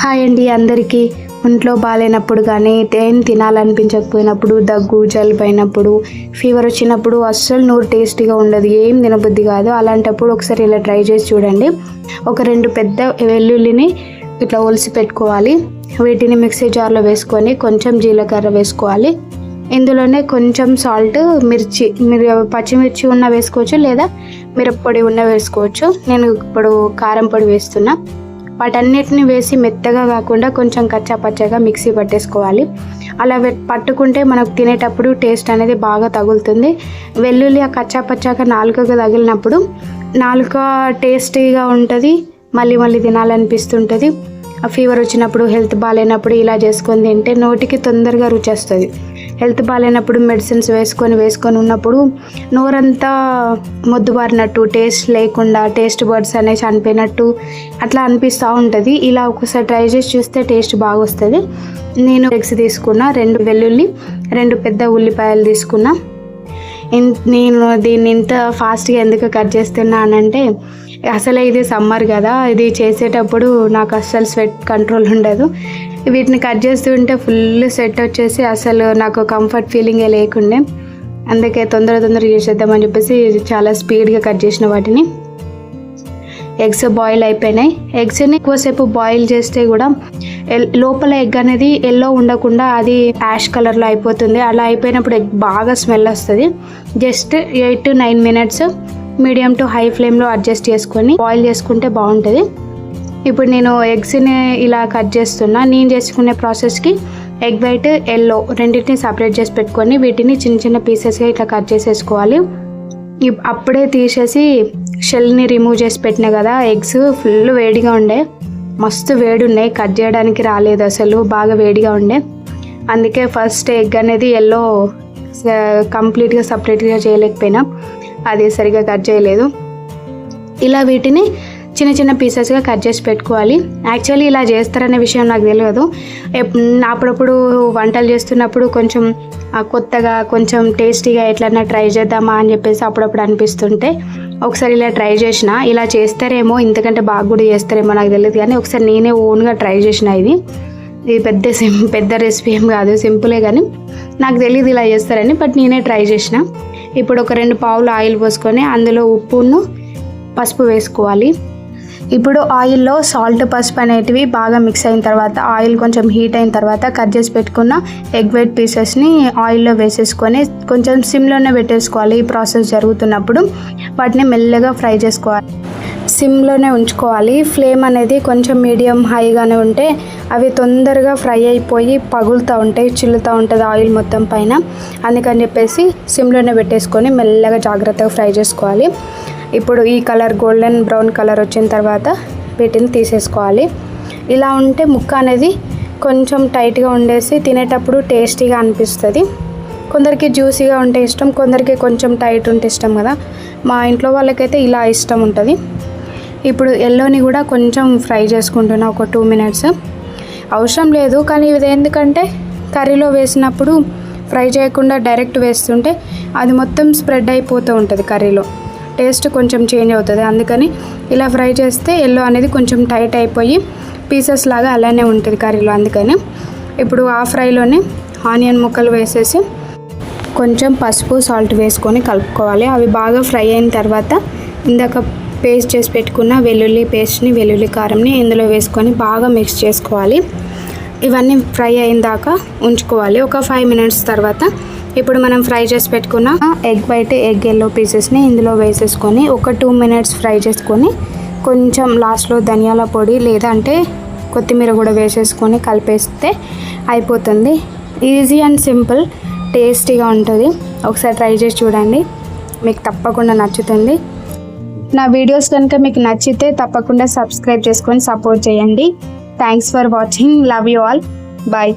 Hi అండి అందరికీ. ఒంట్లో బాగాలేనప్పుడు కానీ ఏం తినాలనిపించకపోయినప్పుడు దగ్గు జలుబు అయినప్పుడు ఫీవర్ వచ్చినప్పుడు అస్సలు నూరు టేస్టీగా ఉండదు ఏం తినబుద్ధి కాదు. అలాంటప్పుడు ఒకసారి ఇలా ట్రై చేసి చూడండి. ఒక రెండు పెద్ద వెల్లుల్లిని ఇట్లా ఒలిసి పెట్టుకోవాలి. వీటిని మిక్సీ జార్లో వేసుకొని కొంచెం జీలకర్ర వేసుకోవాలి. ఇందులోనే కొంచెం సాల్ట్ మిర్చి మీరు పచ్చిమిర్చి ఉన్న వేసుకోవచ్చు లేదా మిరప్పొడి ఉన్న వేసుకోవచ్చు. నేను ఇప్పుడు కారం పొడి వేస్తున్నా. వాటన్నిటిని వేసి మెత్తగా కాకుండా కొంచెం కచ్చాపచ్చగా మిక్సీ పట్టేసుకోవాలి. అలా పట్టుకుంటే మనకు తినేటప్పుడు టేస్ట్ అనేది బాగా తగులుతుంది. వెల్లుల్లి ఆ కచ్చాపచ్చాగా నాలుకగా తగిలినప్పుడు నాలుక టేస్టీగా ఉంటుంది మళ్ళీ మళ్ళీ తినాలనిపిస్తుంటుంది. ఆ ఫీవర్ వచ్చినప్పుడు హెల్త్ బాగాలేనప్పుడు ఇలా చేసుకొని తింటే నోటికి తొందరగా రుచి వస్తుంది. హెల్త్ బాగాలేనప్పుడు మెడిసిన్స్ వేసుకొని వేసుకొని ఉన్నప్పుడు నోరంతా మొద్దుబారినట్టు టేస్ట్ లేకుండా టేస్ట్ బర్డ్స్ అనేసి చనిపోయినట్టు అట్లా అనిపిస్తూ ఉంటుంది. ఇలా ఒకసారి ట్రై చేసి చూస్తే టేస్ట్ బాగా వస్తుంది నేను ఎగ్స్ తీసుకున్న రెండు వెల్లుల్లి రెండు పెద్ద ఉల్లిపాయలు తీసుకున్నా. ఇన్- నేను దీన్ని ఇంత ఫాస్ట్గా ఎందుకు కట్ చేస్తున్నానంటే అసలే ఇది సమ్మర్ కదా ఇది చేసేటప్పుడు నాకు అస్సలు స్వెట్ కంట్రోల్ ఉండదు. వీటిని కట్ చేస్తుంటే ఫుల్ సెట్ వచ్చేసి అసలు నాకు కంఫర్ట్ ఫీలింగే లేకుండే. అందుకే తొందర తొందరగా చేసేద్దామని చెప్పేసి చాలా స్పీడ్గా కట్ చేసిన వాటిని. ఎగ్స్ బాయిల్ అయిపోయినాయి. ఎగ్స్ని ఎక్కువసేపు బాయిల్ చేస్తే కూడా ఎల్- లోపల ఎగ్ అనేది ఎల్లో ఉండకుండా అది యాష్ కలర్లో అయిపోతుంది. అలా అయిపోయినప్పుడు ఎగ్ బాగా స్మెల్ వస్తుంది. Just eight to nine minutes medium to high ఫ్లేమ్లో అడ్జస్ట్ చేసుకొని బాయిల్ చేసుకుంటే బాగుంటుంది. ఇప్పుడు నేను ఎగ్స్ని ఇలా కట్ చేస్తున్నా. నేను చేసుకునే ప్రాసెస్కి ఎగ్ వైట్ ఎల్లో రెండింటిని సపరేట్ చేసి పెట్టుకొని వీటిని చిన్న చిన్న పీసెస్గా ఇట్లా కట్ చేసేసుకోవాలి. ఇప్- అప్పుడే తీసేసి షెల్ని రిమూవ్ చేసి పెట్టినా కదా ఎగ్స్ ఫుల్ వేడిగా ఉండే. మస్తు వేడి ఉన్నాయి కట్ చేయడానికి రాలేదు అసలు బాగా వేడిగా ఉండే. అందుకే ఫస్ట్ ఎగ్ అనేది ఎల్లో కంప్లీట్గా సపరేట్గా చేయలేకపోయినా అది సరిగా కట్ చేయలేదు. ఇలా వీటిని చిన్న చిన్న పీసెస్గా కట్ చేసి పెట్టుకోవాలి. యాక్చువల్లీ ఇలా చేస్తారనే విషయం నాకు తెలియదు. అప్పుడప్పుడు వంటలు చేస్తున్నప్పుడు కొంచెం కొత్తగా కొంచెం టేస్టీగా ఎట్లన్నా ట్రై చేద్దామా అని చెప్పేసి అప్పుడప్పుడు అనిపిస్తుంటే ఒకసారి ఇలా ట్రై చేసిన ఇలా చేస్తారేమో ఇంతకంటే బాగా కూడా చేస్తారేమో నాకు తెలియదు కానీ ఒకసారి నేనే ఓన్గా ట్రై చేసిన ఇది. ఇది పెద్ద సిం పెద్ద రెసిపీ ఏం కాదు సింపులే కానీ నాకు తెలియదు ఇలా చేస్తారని బట్ నేనే ట్రై చేసిన. ఇప్పుడు ఒక రెండు పావులు ఆయిల్ పోసుకొని అందులో ఉప్పును పసుపు వేసుకోవాలి. ఇప్పుడు ఆయిల్లో సాల్ట్ పసుపు అనేటివి బాగా మిక్స్ అయిన తర్వాత ఆయిల్ కొంచెం హీట్ అయిన తర్వాత కట్ చేసి పెట్టుకున్న ఎగ్ వైట్ పీసెస్ని ఆయిల్లో వేసేసుకొని కొంచెం సిమ్లోనే పెట్టేసుకోవాలి. ఈ ప్రాసెస్ జరుగుతున్నప్పుడు వాటిని మెల్లగా ఫ్రై చేసుకోవాలి. సిమ్లోనే ఉంచుకోవాలి. ఫ్లేమ్ అనేది కొంచెం మీడియం హైగానే ఉంటే అవి తొందరగా ఫ్రై అయిపోయి పగులుతూ ఉంటాయి చిల్లుతూ ఉంటుంది ఆయిల్ మొత్తం పైన. అందుకని చెప్పేసి సిమ్లోనే పెట్టేసుకొని మెల్లగా జాగ్రత్తగా ఫ్రై చేసుకోవాలి. ఇప్పుడు ఈ కలర్ గోల్డెన్ బ్రౌన్ కలర్ వచ్చిన తర్వాత వీటిని తీసేసుకోవాలి. ఇలా ఉంటే ముక్క అనేది కొంచెం టైట్గా ఉండేసి తినేటప్పుడు టేస్టీగా అనిపిస్తుంది. కొందరికి జ్యూసీగా ఉంటే ఇష్టం కొందరికి కొంచెం టైట్ ఉంటే ఇష్టం కదా. మా ఇంట్లో వాళ్ళకైతే ఇలా ఇష్టం ఉంటుంది. ఇప్పుడు ఎల్లోని కూడా కొంచెం ఫ్రై చేసుకుంటున్నా ఒక టూ మినిట్స్. అవసరం లేదు కానీ ఇది ఎందుకంటే కర్రీలో వేసినప్పుడు ఫ్రై చేయకుండా డైరెక్ట్ వేస్తుంటే అది మొత్తం స్ప్రెడ్ అయిపోతూ ఉంటుంది కర్రీలో. టేస్ట్ కొంచెం చేంజ్ అవుతుంది. అందుకని ఇలా ఫ్రై చేస్తే ఎల్లో అనేది కొంచెం టైట్ అయిపోయి పీసెస్ లాగా అలానే ఉంటుంది కర్రీలో. అందుకని ఇప్పుడు ఆ ఫ్రైలోనే ఆనియన్ ముక్కలు వేసేసి కొంచెం పసుపు సాల్ట్ వేసుకొని కలుపుకోవాలి. అవి బాగా ఫ్రై అయిన తర్వాత ఇందాక పేస్ట్ చేసి పెట్టుకున్న వెల్లుల్లి పేస్ట్ని వెల్లుల్లి కారంని ఇందులో వేసుకొని బాగా మిక్స్ చేసుకోవాలి. ఇవన్నీ ఫ్రై అయిన దాకా ఉంచుకోవాలి. ఒక ఫైవ్ మినిట్స్ తర్వాత ఇప్పుడు మనం ఫ్రై చేసి పెట్టుకున్న ఎగ్ బయట ఎగ్ ఎల్లో పీసెస్ని ఇందులో వేసేసుకొని ఒక టూ మినిట్స్ ఫ్రై చేసుకొని కొంచెం లాస్ట్లో ధనియాల పొడి లేదంటే కొత్తిమీర కూడా వేసేసుకొని కలిపేస్తే అయిపోతుంది. ఈజీ అండ్ సింపుల్ టేస్టీగా ఉంటుంది. ఒకసారి ట్రై చేసి చూడండి. మీకు తప్పకుండా నచ్చుతుంది. నా వీడియోస్ కనుక మీకు నచ్చితే తప్పకుండా సబ్స్క్రైబ్ చేసుకొని సపోర్ట్ చేయండి. Thanks for watching love you all bye